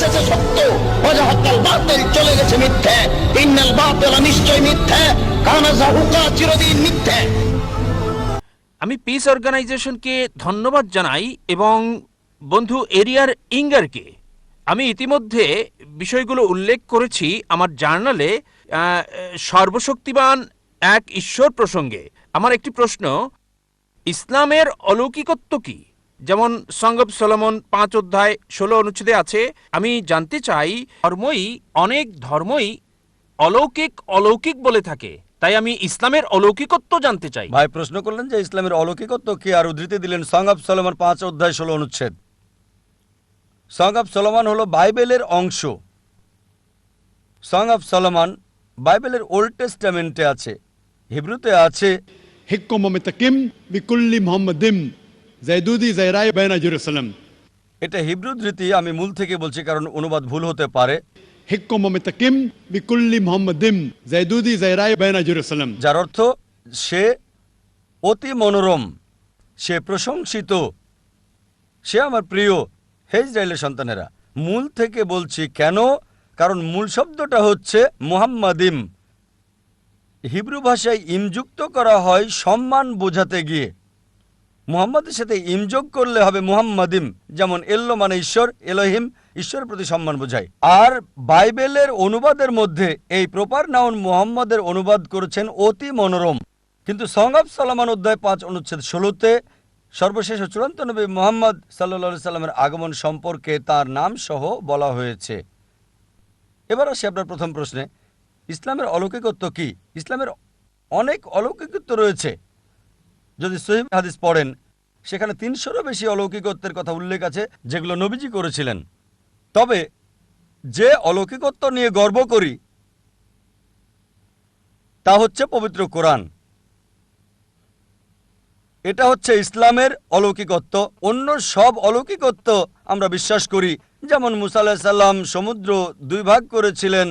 সত্য। ওয়াজাহাক্কাল বাতিল চলে গেছে মিথ্যে। ইন্নাল বাতিল নিশ্চয় মিথ্যে। চিরদিন মিথ্যে। আমি পিস অর্গানাইজেশনকে ধন্যবাদ জানাই এবং বন্ধু এরিয়ার ইঙ্গারকে। আমি ইতিমধ্যে বিষয়গুলো উল্লেখ করেছি আমার জার্নালে সর্বশক্তিমান এক ঈশ্বর প্রসঙ্গে। আমার একটি প্রশ্ন, ইসলামের অলৌকিকত্ব কি? যেমন সঙ্গব সলমন পাঁচ অধ্যায় ষোলো অনুচ্ছেদে আছে আমি জানতে চাই ধর্মই অনেক ধর্মই অলৌকিক অলৌকিক বলে থাকে। তাই আমি ইসলামের অলৌকিকত্ব জানতে চাই। ভাই প্রশ্ন করলেন যে ইসলামের অলৌকিকত্ব কি আর উদ্ধৃতি দিলেন সঙ্গব সলমন পাঁচ অধ্যায় ষোলো অনুচ্ছেদ। সঙ্গব সলমান হলো বাইবেলের অংশ। সং অফ সলমান বাইবেলের ওল্ড টেস্টামেন্টে আছে হিব্রুতে আছে হিকুম বিকুল্লি মোহাম্মদিম। জাইদুদি জাইরাই বাইনা জেরুসালাম। এটা হিব্রু রীতি আমি মূল থেকে বলছি কারণ অনুবাদ ভুল হতে পারে। যার অর্থ সে অতি মনোরম সে প্রশংসিত সে আমার প্রিয়। হে ইসরায়েলের সন্তানেরা মূল থেকে বলছি কেন? কারণ মূল শব্দটা হচ্ছে মোহাম্মদিম। হিব্রু ভাষায় ইমযুক্ত করা হয় সম্মান বোঝাতে গিয়ে। মুহাম্মাদের সাথে ইমযোগ করলে হবে মুহাম্মাদিম, যেমন এল্লো মানে ঈশ্বর, এলোহিম ঈশ্বরের প্রতি সম্মান বোঝায়। আর বাইবেলের অনুবাদের মধ্যে এই প্রপার নাউন মুহাম্মদের অনুবাদ করেছেন অতি মনোরম। কিন্তু সং অফ সালামান অধ্যায় পাঁচ, অনুচ্ছেদ ষোলোতে সর্বশেষ ও চূড়ান্ত নবী মোহাম্মদ সাল্লা সাল্লামের আগমন সম্পর্কে তার নাম সহ বলা হয়েছে। এবার আসি আপনার প্রথম প্রশ্নে। ইসলামের অলৌকিকত্ব কি? ইসলামের অনেক অলৌকিকত্ব রয়েছে। যদি সহিহ হাদিস পড়েন, সেখানে তিনশোরও বেশি অলৌকিকত্বের কথা উল্লেখ আছে, যেগুলো নবীজি করেছিলেন। তবে যে অলৌকিকত্ব নিয়ে গর্ব করি, তা হচ্ছে পবিত্র কোরআন। এটা হচ্ছে ইসলামের অলৌকিকত্ব। অন্য সব অলৌকিকত্ব আমরা বিশ্বাস করি, যেমন মুসা আলাহিসাল্লাম সমুদ্র দুই ভাগ করেছিলেন।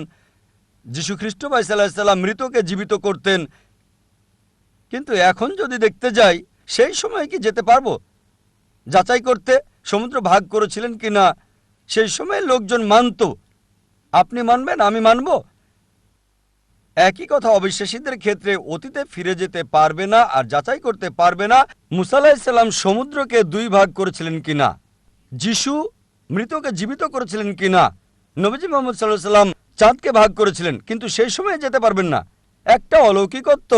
যীশু খ্রিস্ট ভাই সাল্লাহিসাল্লাম মৃতকে জীবিত করতেন কিন্তু এখন যদি দেখতে যাই, সেই সময় কি যেতে পারব? যাচাই করতে সমুদ্র ভাগ করেছিলেন কি না সেই সময় লোকজন মানত। আপনি মানবেন, আমি মানব? একই কথা অবিশ্বাসীদের ক্ষেত্রে অতীতে ফিরে যেতে পারবে না আর যাচাই করতে পারবে না মুসাল্লাহিসাল্লাম সমুদ্রকে দুই ভাগ করেছিলেন কিনা, যিশু মৃতকে জীবিত করেছিলেন কিনা, নবীজি মোহাম্মদ সাল্লাহ সাল্লাম চাঁদকে ভাগ করেছিলেন, কিন্তু সেই সময় যেতে পারবেন না। একটা অলৌকিকত্ব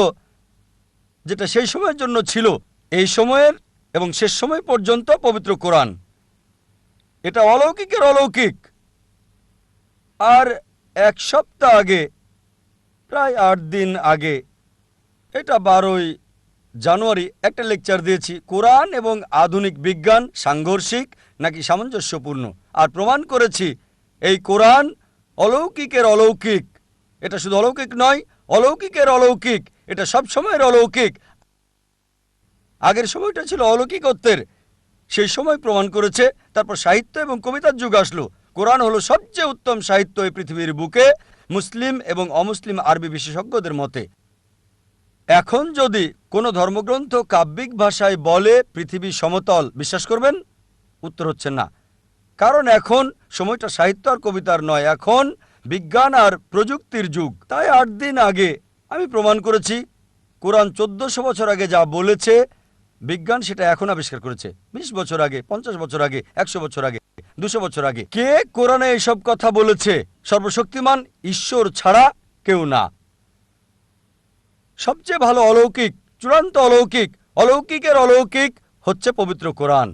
যেটা সেই সময়ের জন্য ছিল, এই সময়ের এবং শেষ সময় পর্যন্ত পবিত্র কোরআন। এটা অলৌকিকের অলৌকিক। আর এক সপ্তাহ আগে, প্রায় আট দিন আগে, এটা বারোই জানুয়ারি একটা লেকচার দিয়েছি, কোরআন এবং আধুনিক বিজ্ঞান সাংঘর্ষিক নাকি সামঞ্জস্যপূর্ণ। আর প্রমাণ করেছি, এই কোরআন অলৌকিকের অলৌকিক। এটা শুধু অলৌকিক নয় অলৌকিকের অলৌকিক। এটা সব সময়ের অলৌকিক। আগের সময়টা ছিল অলৌকিকত্বের। সেই সময় প্রমাণ করেছে, তারপর সাহিত্য এবং কবিতার যুগ আসলো। কোরআন হলো সবচেয়ে উত্তম সাহিত্য এই পৃথিবীর বুকে, মুসলিম এবং অমুসলিম আরবি বিশেষজ্ঞদের মতে। এখন যদি কোনো ধর্মগ্রন্থ কাব্যিক ভাষায় বলে পৃথিবী সমতল, বিশ্বাস করবেন? উত্তর হচ্ছে না। কারণ এখন সময়টা সাহিত্য আর কবিতার নয়। এখন বিজ্ঞান আর প্রযুক্তির যুগ। তাই আট দিন আগে আমি প্রমাণ করেছি, কোরআন চোদ্দশো বছর আগে যা বলেছে, বিজ্ঞান সেটা এখন আবিষ্কার করেছে। বিশ বছর আগে, পঞ্চাশ বছর আগে, একশো বছর আগে, দুশো বছর আগে। কে কোরআনে এসব কথা বলেছে? সর্বশক্তিমান ঈশ্বর ছাড়া কেউ না। সবচেয়ে ভালো অলৌকিক, চূড়ান্ত অলৌকিক, অলৌকিকের অলৌকিক হচ্ছে পবিত্র কোরআন।